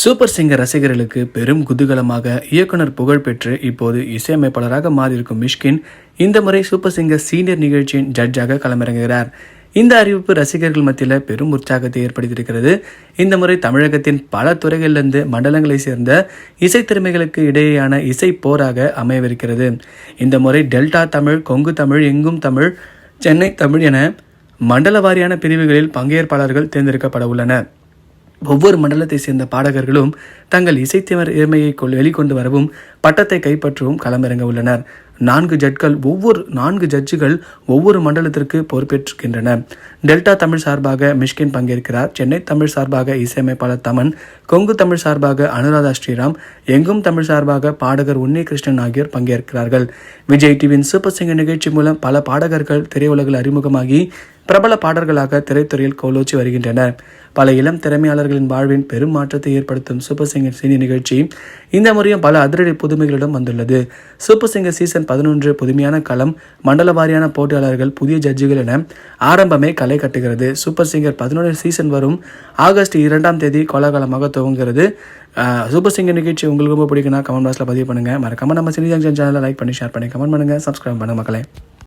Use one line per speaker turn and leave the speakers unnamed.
Super singer ரசிகர்களுக்கு பெரும் குதூகலமாக இயக்குனர் புகழ்பெற்று இப்போது இசையமைப்பாளராக மாறியிருக்கும் மிஷ்கின் இந்த முறை சூப்பர் சிங்கர் சீனியர் நிகழ்ச்சியின் ஜட்ஜாக களமிறங்குகிறார். இந்த அறிவிப்பு ரசிகர்கள் மத்தியில் பெரும் உற்சாகத்தை ஏற்படுத்தியிருக்கிறது. இந்த முறை தமிழகத்தின் பல துறைகளிலிருந்து மண்டலங்களை சேர்ந்த இசைத்திறமைகளுக்கு இடையேயான இசை போராக அமையவிருக்கிறது. இந்த முறை டெல்டா தமிழ் கொங்கு தமிழ் எங்கும் தமிழ் சென்னை தமிழ் என மண்டல வாரியான பிரிவுகளில் பங்கேற்பாளர்கள் தேர்ந்தெடுக்கப்பட உள்ளனர். ஒவ்வொரு மண்டலத்தை சேர்ந்த பாடகர்களும் தங்கள் இசைத்திறமையை கொள் வெளிக்கொண்டு வரவும் பட்டத்தை கைப்பற்றவும் களமிறங்க உள்ளனர். நான்கு ஜட்கள் ஒவ்வொரு நான்கு ஜட்ஜுகள் ஒவ்வொரு மண்டலத்திற்கு பொறுப்பேற்றிருக்கின்றனர் டெல்டா தமிழ் சார்பாக மிஷ்கின் பங்கேற்கிறார். சென்னை தமிழ் சார்பாக இசையமைப்பாளர் தமன் கொங்கு தமிழ் சார்பாக அனுராதா ஸ்ரீராம் எங்கும் தமிழ் சார்பாக பாடகர் உன்னி கிருஷ்ணன் ஆகியோர் பங்கேற்கிறார்கள். விஜய் டிவியின் சூப்பர் சிங்கர் நிகழ்ச்சி மூலம் பல பாடகர்கள் திரையுலகில் அறிமுகமாகி பிரபல பாடல்களாக திரைத்துறையில் கோலோச்சி வருகின்றனர் பல இளம் திறமையாளர்களின் வாழ்வின் பெரும் மாற்றத்தை ஏற்படுத்தும் சூப்பர் சிங்கர் சீனி நிகழ்ச்சி இந்த முறையும் பல அதிரடி புதுமைகளிடம் வந்துள்ளது. சூப்பர் சிங்கர் சீசன் பதினொன்று புதுமையான களம் மண்டல வாரியான போட்டியாளர்கள் புதிய ஜட்ஜுகள் என ஆரம்பமே களை கட்டுகிறது. சூப்பர் சிங்கர் பதினொன்று சீசன் வரும் ஆகஸ்ட் இரண்டாம் தேதி கோலாகலமாக துவங்குகிறது. சூப்பர் சிங்கர் நிகழ்ச்சி உங்களுக்கு ரொம்ப பிடிக்குன்னா கமெண்ட் பாக்ஸில் பதிவு பண்ணுங்கள் மறக்காம நம்ம சினி ஜங்ஷன் சேனலை லைக் பண்ணி ஷேர் பண்ணி கமெண்ட் பண்ணுங்கள் சப்ஸ்கிரைப் பண்ணுங்கள் மக்களே.